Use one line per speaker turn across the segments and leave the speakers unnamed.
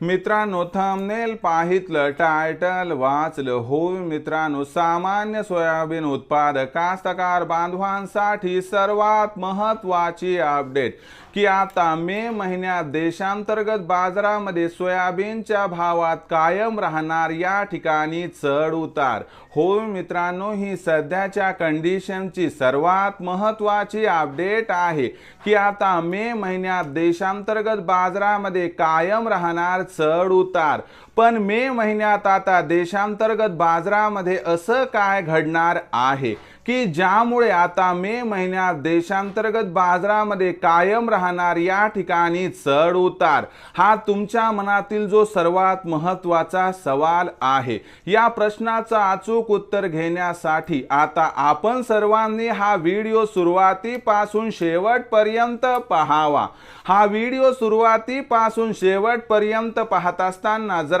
मित्रांनो thumbnail पाहितलं title वाचलं. होय मित्रांनो सामान्य सोयाबीन उत्पादक कास्तकार बांधवांसाठी सर्वात महत्वाची अपडेट की आता मे महिन्यात देशांतर्गत बाजारामध्ये सोयाबीनच्या भावात कायम राहणार या ठिकाणी चढ उतार. होय मित्रांनो ही सध्याच्या कंडिशनची सर्वात महत्वाची अपडेट आहे. की आता मे महिन्यात देशांतर्गत बाजारामध्ये कायम राहणार चढ उतार. पण मे महिन्यात आता देशांतर्गत बाजारामध्ये असं काय घडणार आहे? की ज्यामुळे आता मे महिन्यात देशांतर्गत बाजारामध्ये कायम राहणार या ठिकाणी चढ उतार? हा तुमच्या मनातील जो सर्वात महत्त्वाचा सवाल आहे या प्रश्नाचं अचूक उत्तर घेण्यासाठी आता आपण सर्वांनी हा व्हिडिओ सुरुवातीपासून शेवटपर्यंत पहावा. हा व्हिडिओ सुरुवातीपासून शेवटपर्यंत पाहत असताना जर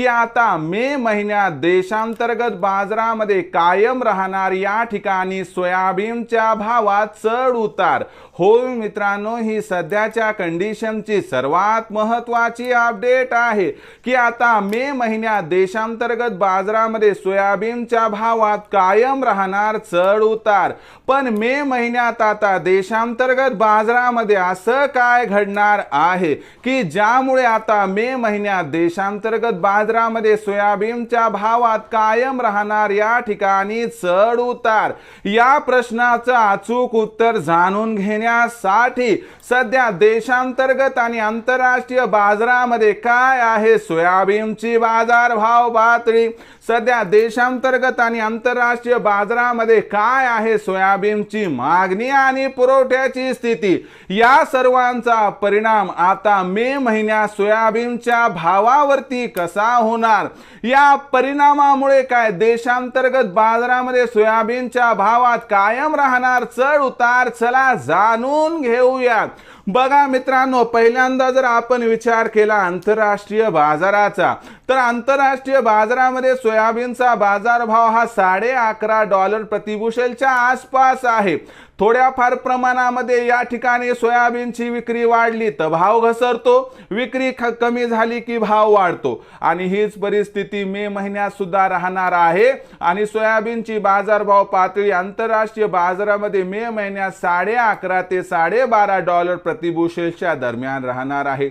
की आता मे महिन्यात देशांतर्गत बाजारामध्ये कायम राहणार या ठिकाणी सोयाबीनच्या भावात चढ उतार. होय मित्रांनो ही सध्याच्या कंडिशनची सर्वात महत्वाची अपडेट आहे की आता मे महिन्यात देशांतर्गत बाजारामध्ये सोयाबीनच्या भावात कायम राहणार चढ उतार. पण मे महिन्यात आता देशांतर्गत बाजारामध्ये असं काय घडणार आहे की ज्यामुळे आता मे महिन्यात देशांतर्गत बाजारामध्ये सोयाबीनच्या भावात कायम राहणार या ठिकाणी चढ उतार. या प्रश्नाचं अचूक उत्तर जाणून घेण्यासाठी सध्या देशांतर्गत आणि आंतरराष्ट्रीय बाजारामध्ये काय आहे? सोयाबीनची बाजार भाव पातळी. सध्या देशांतर्गत आणि आंतरराष्ट्रीय बाजारामध्ये काय आहे? सोयाबीनची मागणी आणि पुरवठ्याची स्थिती. या सर्वांचा परिणाम आता मे महिन्यात सोयाबीनच्या भावावरती कसा होणार. या परिणामामुळे काय? देशांतर्गत बाजारामध्ये सोयाबीनच्या भावात कायम राहणार चढ उतार. चला जाणून घेऊयात बघा मित्रांनो पहिल्यांदा जर आपण विचार केला आंतरराष्ट्रीय बाजाराचा तर आंतरराष्ट्रीय बाजारामध्ये सोयाबीनचा बाजारभाव हा साडे अकरा डॉलर प्रतिबुशेलच्या आसपास आहे. थोड्याफार प्रमाणामध्ये या ठिकाणी सोयाबीनची विक्री वाढली तर भाव घसरतो विक्री ख- कमी झाली की भाव वाढतो. आणि हीच परिस्थिती मे महिन्यात सुद्धा राहणार आहे. आणि सोयाबीनची बाजारभाव पातळी आंतरराष्ट्रीय बाजारामध्ये मे महिन्यात साडे अकरा ते साडेबारा डॉलर प्रति प्रतिबुशेलच्या दरम्यान राहणार आहे.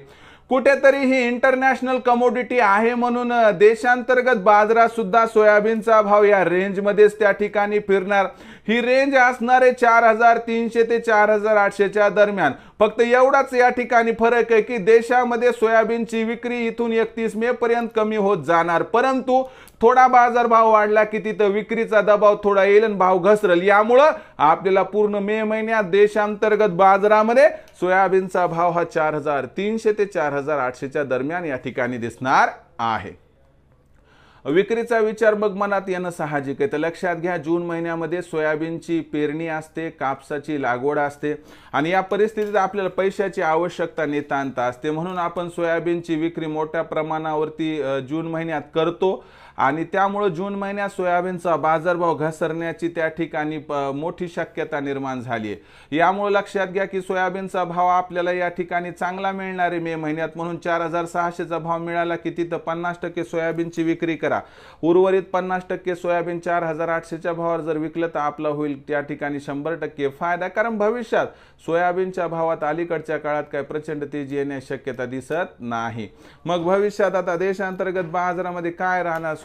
कुठेतरी ही इंटरनॅशनल कमोडिटी आहे म्हणून देशांतर्गत बाजारात सुद्धा सोयाबीनचा भाव या रेंजमध्येच त्या ठिकाणी फिरणार. ही रेंज असणारे चार हजार तीनशे ते चार हजार आठशेच्या दरम्यान. फक्त एवढाच या ठिकाणी फरक आहे की देशामध्ये सोयाबीनची विक्री इथून एकतीस मे पर्यंत कमी होत जाणार. परंतु थोडा बाजारभाव वाढला की तिथं विक्रीचा दबाव थोडा येईल आणि भाव घसरल. यामुळं आपल्याला पूर्ण मे महिन्यात देशांतर्गत बाजारामध्ये सोयाबीनचा भाव हा चार हजार तीनशे ते चार हजार आठशेच्या दरम्यान या ठिकाणी दिसणार आहे. विक्रीचा विचार मग मनात येणं साहजिक आहे. तर लक्षात घ्या जून महिन्यामध्ये सोयाबीनची पेरणी असते कापसाची लागवड असते आणि या परिस्थितीत आपल्याला पैशाची आवश्यकता नितांत असते. म्हणून आपण सोयाबीनची विक्री मोठ्या प्रमाणावरती जून महिन्यात करतो. आणि त्यामुळं जून महिन्यात सोयाबीनचा बाजारभाव घसरण्याची त्या ठिकाणी मोठी शक्यता निर्माण झाली आहे यामुळे लक्षात घ्या की सोयाबीनचा भाव आपल्याला या ठिकाणी चांगला मिळणार आहे मे महिन्यात. म्हणून चार हजार सहाशेचा भाव मिळाला की तिथं पन्नास टक्के सोयाबीनची विक्री करा. उर्वरित पन्नास टक्के सोयाबीन चार हजार आठशेच्या भावावर जर विकलं तर आपला होईल त्या ठिकाणी शंभर टक्के फायदा. कारण भविष्यात सोयाबीनच्या भावात अलीकडच्या काळात काय प्रचंड तेजी येण्याची शक्यता दिसत नाही. मग भविष्यात आता देशांतर्गत बाजारामध्ये काय राहणार?